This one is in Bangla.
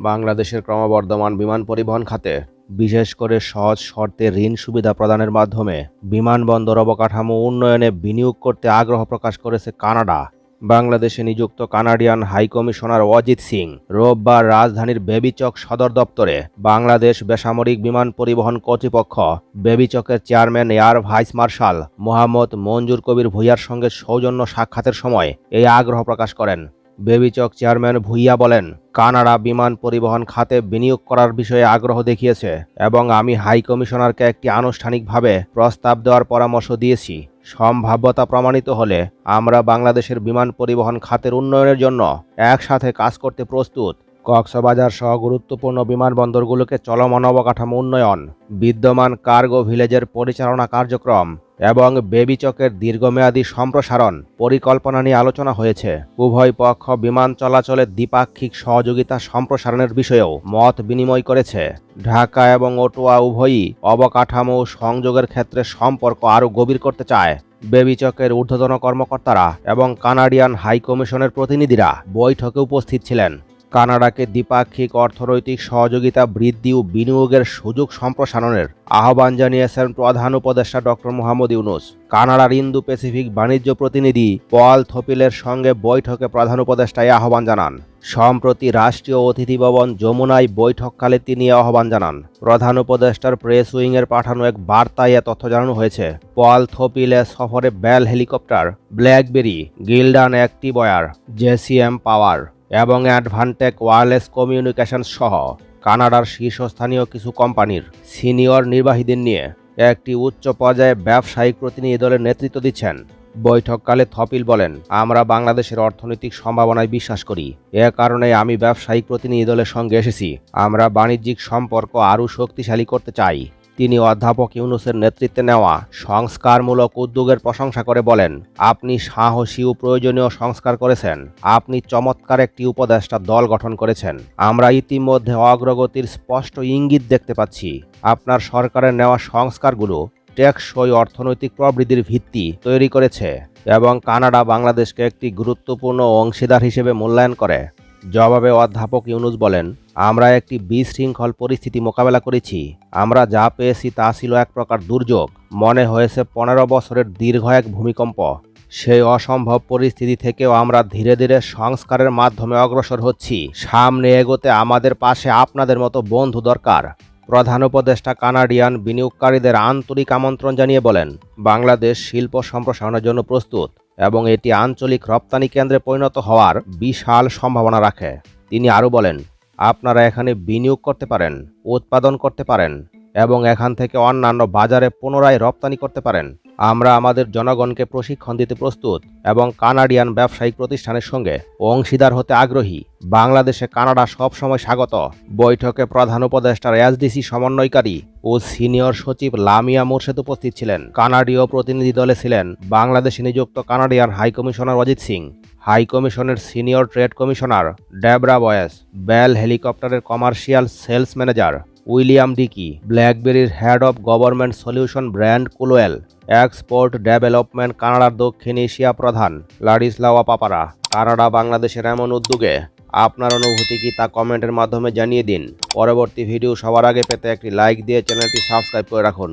বাংলাদেশের ক্রমবর্ধমান বিমান পরিবহন খাতে, বিশেষ করে সহজ শর্তে ঋণ সুবিধা প্রদানের মাধ্যমে বিমানবন্দর অবকাঠামো উন্নয়নে বিনিয়োগ করতে আগ্রহ প্রকাশ করেছে কানাডা। বাংলাদেশে নিযুক্ত কানাডিয়ান হাইকমিশনার অজিত সিং রোববার রাজধানীর বেবিচক সদর দপ্তরে বাংলাদেশ বেসামরিক বিমান পরিবহন কর্তৃপক্ষ, বেবিচকের chairman air vice marshal Mohammad Manzur Kabir ভুইয়ার সঙ্গে সৌজন্য সাক্ষাতের সময় এই আগ্রহ প্রকাশ করেন। বেবিচক চেয়ারম্যান ভুইয়া বলেন, কানাডা বিমান পরিবহন খাতে বিনিয়োগ করার বিষয়ে আগ্রহ দেখিয়েছে এবং আমি হাই কমিশনারকে একটি আনুষ্ঠানিকভাবে প্রস্তাব দেওয়ার পরামর্শ দিয়েছি। সম্ভাব্যতা প্রমাণিত হলে আমরা বাংলাদেশের বিমান পরিবহন খাতের উন্নয়নের জন্য একসাথে কাজ করতে প্রস্তুত। কক্সবাজার সহ গুরুত্বপূর্ণ বিমানবন্দরগুলোকে চলমান অবকাঠামো উন্নয়ন, বিদ্যমান কার্গো ভিলেজের পরিচালনা কার্যক্রম এবং বেবিচকের দীর্ঘমেয়াদী সম্প্রসারণ পরিকল্পনা নিয়ে আলোচনা হয়েছে। উভয় পক্ষ বিমান চলাচলের দ্বিপাক্ষিক সহযোগিতা সম্প্রসারণের বিষয়েও মত বিনিময় করেছে। ঢাকা এবং ওটোয়া উভয়ই অবকাঠামো সংযোগের ক্ষেত্রে সম্পর্ক আরও গভীর করতে চায়। বেবিচকের ঊর্ধ্বতন কর্মকর্তারা এবং কানাডিয়ান হাই কমিশনের প্রতিনিধিরা বৈঠকে উপস্থিত ছিলেন। কানাডাকে দ্বিপাক্ষিক অর্থনৈতিক সহযোগিতা, বৃদ্ধি ও বিনিয়োগের সুযোগ সম্প্রসারণের আহ্বান জানিয়েছেন প্রধান উপদেষ্টা ডক্টর মোহাম্মদ ইউনুস। কানাডার ইন্দো প্যাসিফিক বাণিজ্য প্রতিনিধি পল থপিলের সঙ্গে বৈঠকে প্রধান উপদেষ্টা এই আহ্বান জানান। সম্প্রতি রাষ্ট্রীয় অতিথি ভবন যমুনায় বৈঠককালে তিনি আহ্বান জানান। প্রধান উপদেষ্টার প্রেস উইংয়ের পাঠানো এক বার্তায় এ তথ্য জানানো হয়েছে। পল থপিলে সফরে বেল হেলিকপ্টার, ব্ল্যাকবেরি, গিল্ডান অ্যাক্টিবয়ার জেসিএম পাওয়ার এবং অ্যাডভান্টেক ওয়ারলেস কমিউনিকেশন সহ কানাডার শীর্ষস্থানীয় কিছু কোম্পানির সিনিয়র নির্বাহীদের নিয়ে একটি উচ্চ পর্যায়ে ব্যবসায়িক প্রতিনিধি দলের নেতৃত্ব দিচ্ছেন। বৈঠককালে থপিল বলেন, আমরা বাংলাদেশের অর্থনৈতিক সম্ভাবনায় বিশ্বাস করি। এ কারণে আমি ব্যবসায়িক প্রতিনিধি দলের সঙ্গে এসেছি। আমরা বাণিজ্যিক সম্পর্ক আরও শক্তিশালী করতে চাই। তিনি অধ্যাপক ইউনুসের নেতৃত্বে নেওয়া সংস্কারমূলক উদ্যোগের প্রশংসা করে বলেন, আপনি সাহসী ও প্রয়োজনীয় সংস্কার করেছেন। আপনি চমৎকার একটি উপদেষ্টা দল গঠন করেছেন। আমরা ইতিমধ্যে অগ্রগতির স্পষ্ট ইঙ্গিত দেখতে পাচ্ছি। আপনার সরকারের নেওয়া সংস্কারগুলো টেকসই অর্থনৈতিক প্রবৃদ্ধির ভিত্তি তৈরি করেছে এবং কানাডা বাংলাদেশকে একটি গুরুত্বপূর্ণ অংশীদার হিসেবে মূল্যায়ন করে। জবাবে অধ্যাপক ইউনুস বলেন, আমরা একটি বিশৃঙ্খল পরিস্থিতি মোকাবেলা করেছি। আমরা যা পেয়েছি তা ছিল এক প্রকার দুর্যোগ। মনে হয়েছে পনেরো বছরের দীর্ঘ এক ভূমিকম্প। সেই অসম্ভব পরিস্থিতি থেকেও আমরা ধীরে ধীরে সংস্কারের মাধ্যমে অগ্রসর হচ্ছি। সামনে এগোতে আমাদের পাশে আপনাদের মতো বন্ধু দরকার। প্রধান উপদেষ্টা কানাডিয়ান বিনিয়োগকারীদের আন্তরিক আমন্ত্রণ জানিয়ে বলেন, বাংলাদেশ শিল্প সম্প্রসারণের জন্য প্রস্তুত। এবং এটি আঞ্চলিক রপ্তানি কেন্দ্রে পরিণত হওয়ার বিশাল সম্ভাবনা রাখে। তিনি আরও বলেন, আপনারা এখানে বিনিয়োগ করতে পারেন, উৎপাদন করতে পারেন এবং এখান থেকে অন্যান্য বাজারে পুনরায় রপ্তানি করতে পারেন। আমরা আমাদের জনগণকে প্রশিক্ষণ দিতে প্রস্তুত এবং কানাডিয়ান ব্যবসায়িক প্রতিষ্ঠানের সঙ্গে অংশীদার হতে আগ্রহী। বাংলাদেশে কানাডা সবসময় স্বাগত। বৈঠকে প্রধান উপদেষ্টার এসডিসি সমন্বয়কারী ও সিনিয়র সচিব লামিয়া মোর্শেদ উপস্থিত ছিলেন। কানাডীয় প্রতিনিধি দলে ছিলেন বাংলাদেশে নিযুক্ত Canadian high commissioner Ajit Singh, high কমিশনের senior trade commissioner Debra Boyce Bell হেলিকপ্টারের commercial sales manager William Dickie ব্ল্যাকবেরির head of government solution brand কুলোয়েল export development কানাডার দক্ষিণ এশিয়া প্রধান, লাডিসলাওয়া পাপারা। কানাডা বাংলাদেশের এমন উদ্যোগে আপনার অনুভূতি কি তা কমেন্টের মাধ্যমে জানিয়ে দিন। পরবর্তী ভিডিও সবার আগে পেতে একটি লাইক দিয়ে চ্যানেলটি সাবস্ক্রাইব করে রাখুন।